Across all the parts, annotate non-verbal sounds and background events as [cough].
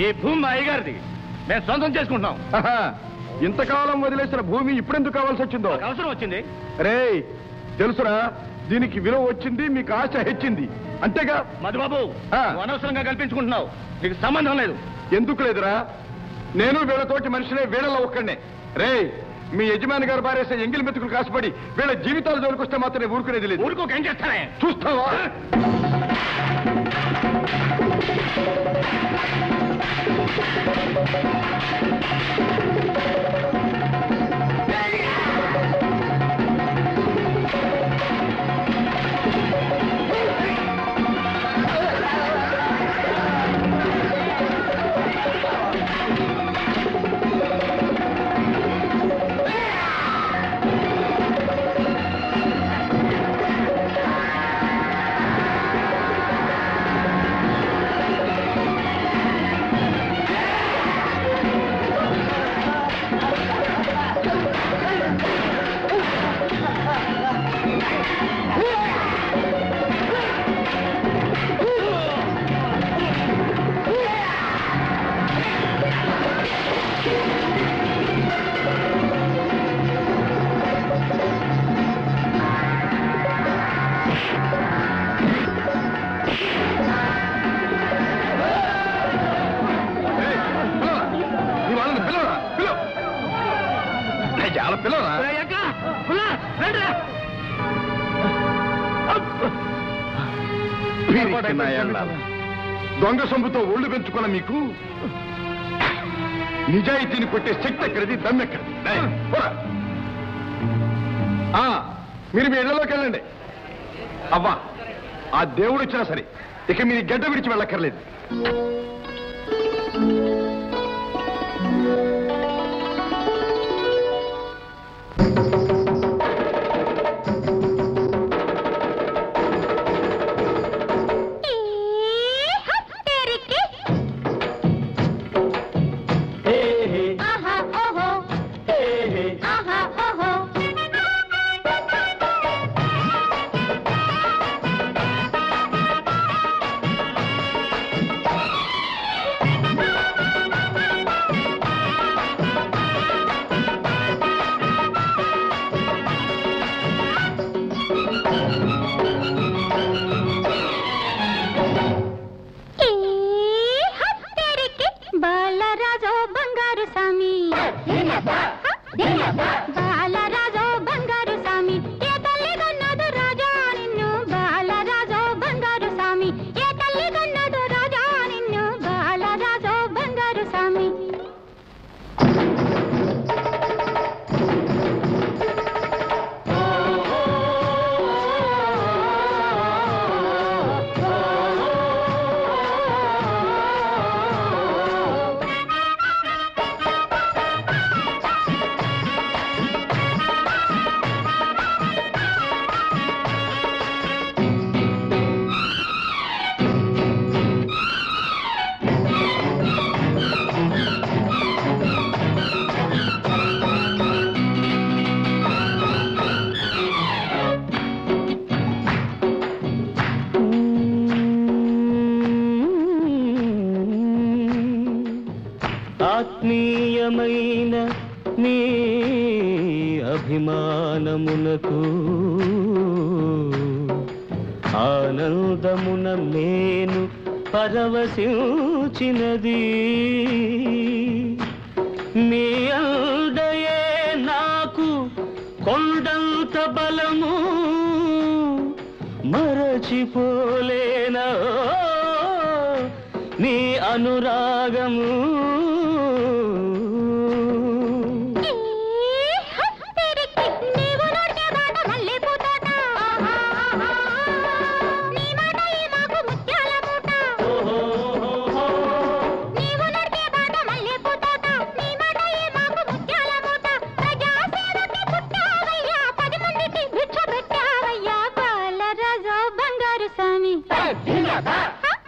ఈ భూమి మా అయ్యగారిది. మేము సొంతం చేసుకుంటున్నాం. ఆహా, ఇంతకాలం వదిలేసిన భూమి ఇప్పుడెందుకు కావాల్సి వచ్చిందో? మాకు అవసరం వచ్చింది. రే తెలుసురా దీనికి విలువ వచ్చింది మీకు ఆశ హెచ్చింది. అంతేగా? మధుబాబు ఆ. నువ్వు అనవసరంగా కల్పించుకుంటున్నావు. నీకు సంబంధం లేదు. ఎందుకు లేదురా? నేను వీళ్ళతోటి మనిషినే వీళ్ళలో ఒక్కడే రే మీ యజమాని గారు బారేసే ఎంగిలి మెతుకులు కాసుపడి వీళ్ళ జీవితాలు జోలికొస్తే మాత్రమే ఊరుకునేది లేదు. ఊరుకోక ఏం చేస్తానే చూస్తావా? చాలా ఎళ్ళాలి. దొంగ సొమ్ముతో ఒళ్ళు పెంచుకున్న మీకు నిజాయితీని కొట్టే శక్తి ఎక్కడిది? దమ్మెక్కడిది మీరు మీ ఇళ్ళలోకి వెళ్ళండి. అవ్వా ఆ దేవుడు వచ్చినా సరే ఇక మీరు గడ్డ విడిచి వెళ్ళక్కర్లేదు. బాలరాజో బంగారు సామి బాలరాజో ఆనందమున నేను పరవశించినది. నీ అందయే నాకు కొండంత బలము. మరచిపోలేనా నీ అనురాగము?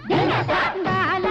Dinner,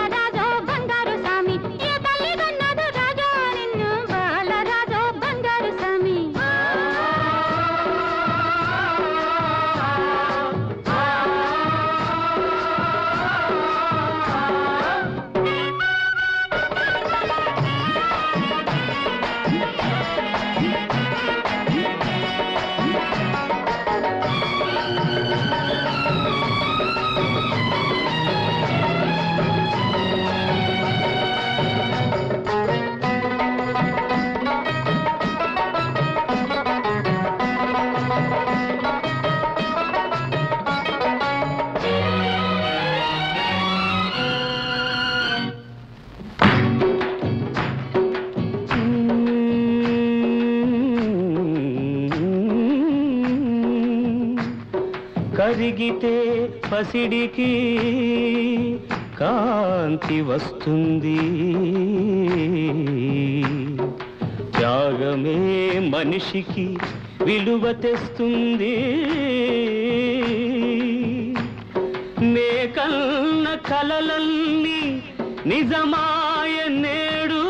కరిగితే పసిడికి కాంతి వస్తుంది. త్యాగమే మనిషికి విలువ తెస్తుంది. మేకన్న కలలన్నీ నిజమాయ నేడు.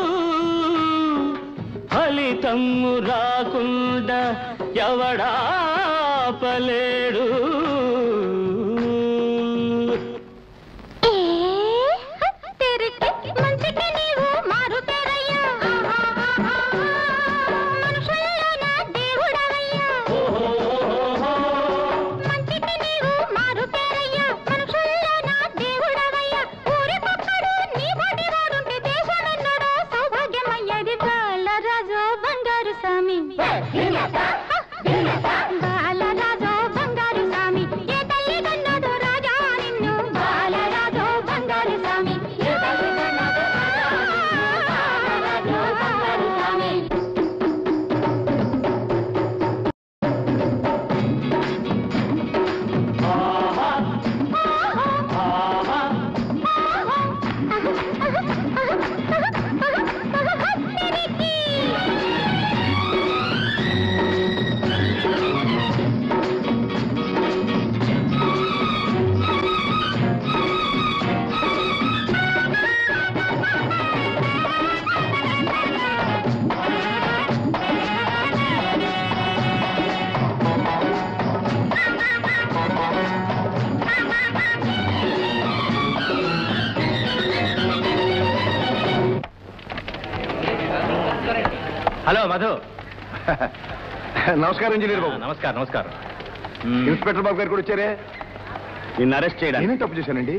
ఫలితము రాకుండా ఎవడా హలో మధు. నమస్కారం ఇంజనీర్ బాబు. నమస్కారం నమస్కారం. ఇన్స్పెక్టర్ బాబు గారు కూడా వచ్చారే? నిన్ను అరెస్ట్ చేయడానికి. నేనే తప్పు చేశానండి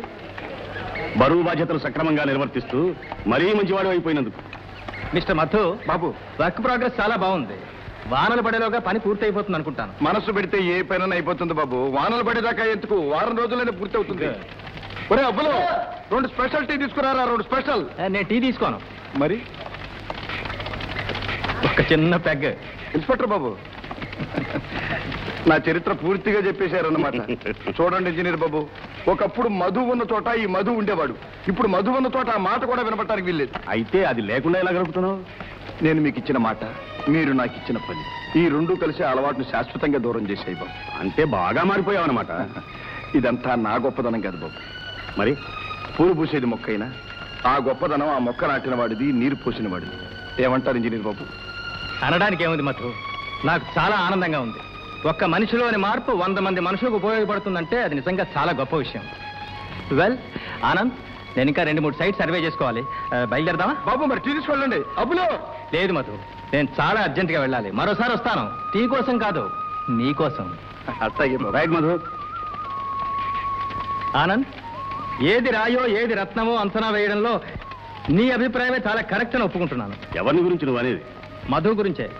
బరువు బాధ్యతలు సక్రమంగా నిర్వర్తిస్తూ మరీ మంచివాడు అయిపోయినందుకు. Mister Madhu Babu. Work progress చాలా బాగుంది. వానలు పడేలోగా పని పూర్తి అయిపోతుంది అనుకుంటాను. మనసు పెడితే ఏ పైన అయిపోతుంది బాబు. వానలు పడేదాకా ఎందుకు? వారం రోజుల్లోనే పూర్తి అవుతుంది ఒరే అబ్బులు రెండు స్పెషల్ టీ తీసుకురారా? రెండు స్పెషల్. నేను టీ తీసుకోను. మరి? ఒక చిన్న పెగ్. ఇన్స్పెక్టర్ బాబు నా చరిత్ర పూర్తిగా చెప్పేశారన్నమాట. చూడండి ఇంజనీర్ బాబు ఒకప్పుడు మధు ఉన్న చోట ఈ మధు ఉండేవాడు. ఇప్పుడు మధు ఉన్న చోట ఆ మాట కూడా వినపడటానికి వీల్లేదు. అయితే అది లేకుండా ఎలా గడుపుతున్నావు? నేను మీకు ఇచ్చిన మాట మీరు నాకు ఇచ్చిన పని. ఈ రెండు కలిసి అలవాటును శాశ్వతంగా దూరం చేసాయి బాబు. అంటే బాగా మారిపోయావు అనమాట ఇదంతా నా గొప్పదనం కాదు బాబు. మరి? పూలు పూసేది మొక్కైనా ఆ గొప్పదనం ఆ మొక్క నాటిన వాడిది నీరు పోసిన వాడిది ఏమంటారు ఇంజనీర్ బాబు? అనడానికి ఏముంది మధు? నాకు చాలా ఆనందంగా ఉంది. ఒక్క మనిషిలోని మార్పు వంద మంది మనుషులకు ఉపయోగపడుతుందంటే అది నిజంగా చాలా గొప్ప విషయం. వెల్ ఆనంద్ నేను ఇంకా రెండు మూడు సైట్ సర్వే చేసుకోవాలి. బయలుదేరదామా? బాబు మరి టీ తీసుకెళ్ళండి అబ్బులో! లేదు మధు నేను చాలా అర్జెంటుగా వెళ్ళాలి. మరోసారి వస్తాను. టీ కోసం కాదు నీ కోసం. రైట్ మధు. ఆనంద్ ఏది రాయో ఏది రత్నమో అంచనా వేయడంలో నీ అభిప్రాయమే చాలా కరెక్ట్ అని ఒప్పుకుంటున్నాను. ఎవరిని గురించి నువ్వు అనేది? మధు గురించే.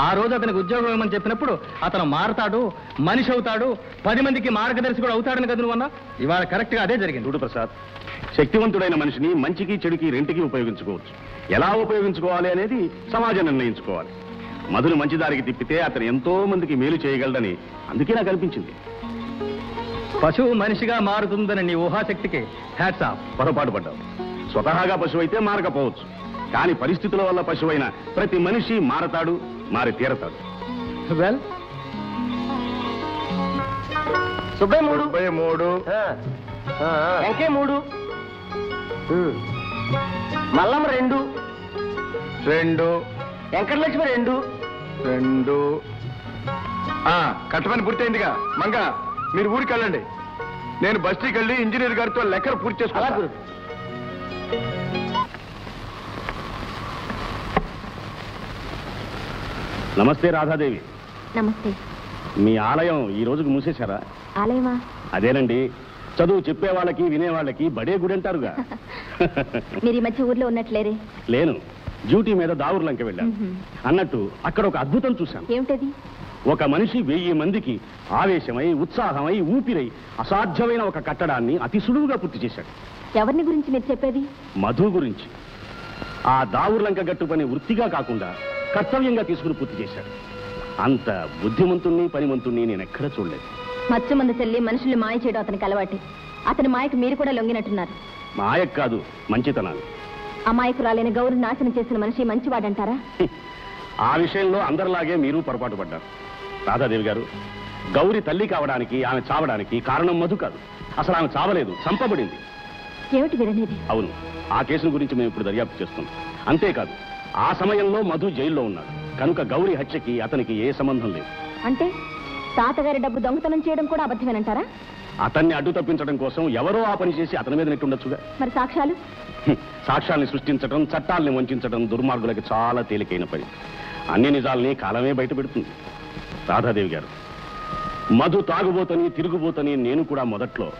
ఆ రోజు అతనికి ఉద్యోగం ఇవ్వమని చెప్పినప్పుడు అతను మారతాడు మనిషి అవుతాడు పది మందికి మార్గదర్శకుడు అవుతాడని కదా నువ్వు అన్నా? ఇవాళ కరెక్ట్గా అదే జరిగింది. చూడు ప్రసాద్ శక్తివంతుడైన మనిషిని మంచికి చెడుకి రెంటికి ఉపయోగించుకోవచ్చు. ఎలా ఉపయోగించుకోవాలి అనేది సమాజం నిర్ణయించుకోవాలి. మధును మంచి దారికి తిప్పితే అతను ఎంతో మందికి మేలు చేయగలడని అందుకే నాకు అనిపించింది. పశువు మనిషిగా మారుతుందని నీ ఊహాశక్తికి హ్యాట్స్ ఆఫ్ పొరపాటు పడ్డావు. స్వతహాగా పశువు అయితే మారకపోవచ్చు. కానీ పరిస్థితుల వల్ల పశువైన ప్రతి మనిషి మారతాడు మారి తీరతాడు. వెల్ మూడు. మూడు. వెంకే మూడు. మల్లమ్మ రెండు. రెండు. వెంకటలక్ష్మి రెండు. రెండు. ఆ కట్టమని పూర్తయిందిగా. మంగ మీరు ఊరికి వెళ్ళండి నేను బస్తీకి వెళ్ళి ఇంజనీర్ గారితో లెక్కలు పూర్తి చేసుకోవాలి నమస్తే రాధాదేవి. నమస్తే. మీ ఆలయం ఈ రోజుకు మూసేశారా? ఆలయమా? అదేనండి. చదువు చెప్పే వాళ్ళకి వినే వాళ్ళకి బడే గుడి అంటారుగా. [laughs] మీరు ఈ మధ్య ఊర్లో ఉన్నట్లేరే. లేను. డ్యూటీ మీద దావుర్లంక వెళ్ళాను అన్నట్టు అక్కడ ఒక అద్భుతం చూశాను ఏమిటది? ఒక మనిషి వెయ్యి మందికి ఆవేశమై ఉత్సాహమై ఊపిరై అసాధ్యమైన ఒక కట్టడాన్ని అతి సులువుగా పూర్తి చేశాడు. ఎవరిని గురించి మీరు చెప్పేది? మధు గురించి. ఆ దావుర్లంక గట్టు పని వృత్తిగా కాకుండా కర్తవ్యంగా తీసుకుని పూర్తి చేశాడు. అంత బుద్ధిమంతుణ్ణి పనిమంతుణ్ణి నేను ఎక్కడ చూడలేదు. మత్స్య మందు చెల్లి మనుషుల్ని మాయ చేయడం అతనికి అలవాటి. అతని మాయకు మీరు కూడా లొంగినట్టున్నారు. మాయక్ కాదు మంచితనాన్ని అమాయకురాలైన గౌరి నాశనం చేసిన మనిషి మంచివాడంటారా? ఆ విషయంలో అందరిలాగే మీరు పొరపాటు పడ్డారు. రాధాదేవి గారు గౌరి తల్లి కావడానికి ఆమె చావడానికి కారణం మధు కాదు. అసలు ఆమె చావలేదు చంపబడింది. ఏమిటి విననేది అవును ఆ కేసును గురించి మేము ఇప్పుడు దర్యాప్తు చేస్తున్నాం. అంతేకాదు ఆ సమయంలో మధు జైల్లో ఉన్నాడు. కనుక గౌరి హత్యకి అతనికి ఏ సంబంధం లేదు. అంటే తాతగారి డబ్బు దొంగతనం చేయడం కూడా అబద్ధమేనంటారా? అతన్ని అడ్డు తప్పించడం కోసం ఎవరో ఆ పని చేసి అతని మీద నెట్టుండొచ్చుగా. మరి సాక్ష్యాలు. సాక్ష్యాల్ని సృష్టించడం చట్టాల్ని వంచడం దుర్మార్గులకి చాలా తేలికైన పని. అన్ని నిజాల్ని కాలమే బయట పెడుతుంది రాధాదేవి గారు మధు తాగుబోతని తిరుగుబోతని నేను కూడా మొదట్లో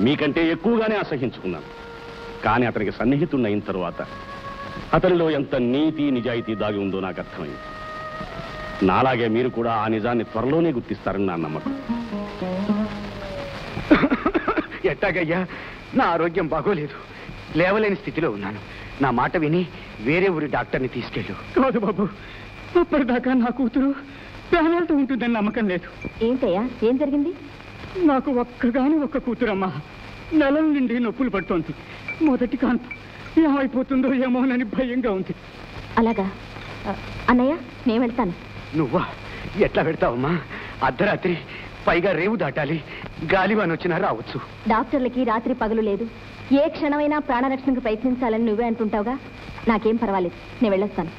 మీకంటే ఎక్కువగానే అసహించుకున్నాను. కానీ అతనికి సన్నిహితున్నయిన తరువాత అతనిలో ఎంత నీతి నిజాయితీ దాగి ఉందో నాకు అర్థమైంది. నాలాగే మీరు కూడా ఆ నిజాన్ని త్వరలోనే గుర్తిస్తారని నా నమ్మకం. ఎట్టాగయ్యా? నా ఆరోగ్యం బాగోలేదు. లేవలేని స్థితిలో ఉన్నాను. నా మాట విని వేరే ఊరి డాక్టర్ని తీసుకెళ్ళు. కాదు బాబు. అప్పటిదాకా నా కూతురు ప్రాణాలతో ఉంటుందని నమ్మకం లేదు. ఏంటయ్యా? ఏం జరిగింది? నాకు ఒక్కగాని ఒక్క కూతురమ్మా. నెలల నుండి నొప్పులు పడుతోంది. మొదటి కాన్పు. ఏమైపోతుందో ఏమోనని భయంగా ఉంది. అలాగా. అన్నయ్య నేను వెళ్తాను. నువ్వా? ఎట్లా పెడతావమ్మా అర్ధరాత్రి పైగా రేవు దాటాలి. గాలివాన్ వచ్చినా రావచ్చు. డాక్టర్లకి రాత్రి పగలు లేదు. ఏ క్షణమైనా ప్రాణరక్షణకు ప్రయత్నించాలని నువ్వే అంటుంటావుగా? నాకేం పర్వాలేదు. నేను వెళ్ళొస్తాను.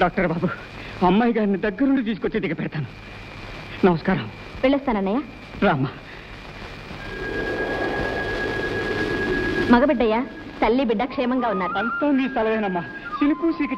డాక్టర్ బాబు అమ్మాయి గారిని దగ్గరుండి తీసుకొచ్చి దిగ పెడతాను. నమస్కారం. వెళ్ళొస్తానన్నయ్య రామ్మా. మగబిడ్డయ్యా తల్లి బిడ్డ క్షేమంగా ఉన్నారు. అంతా నీ సెలవేనమ్మా సినుకు సీకి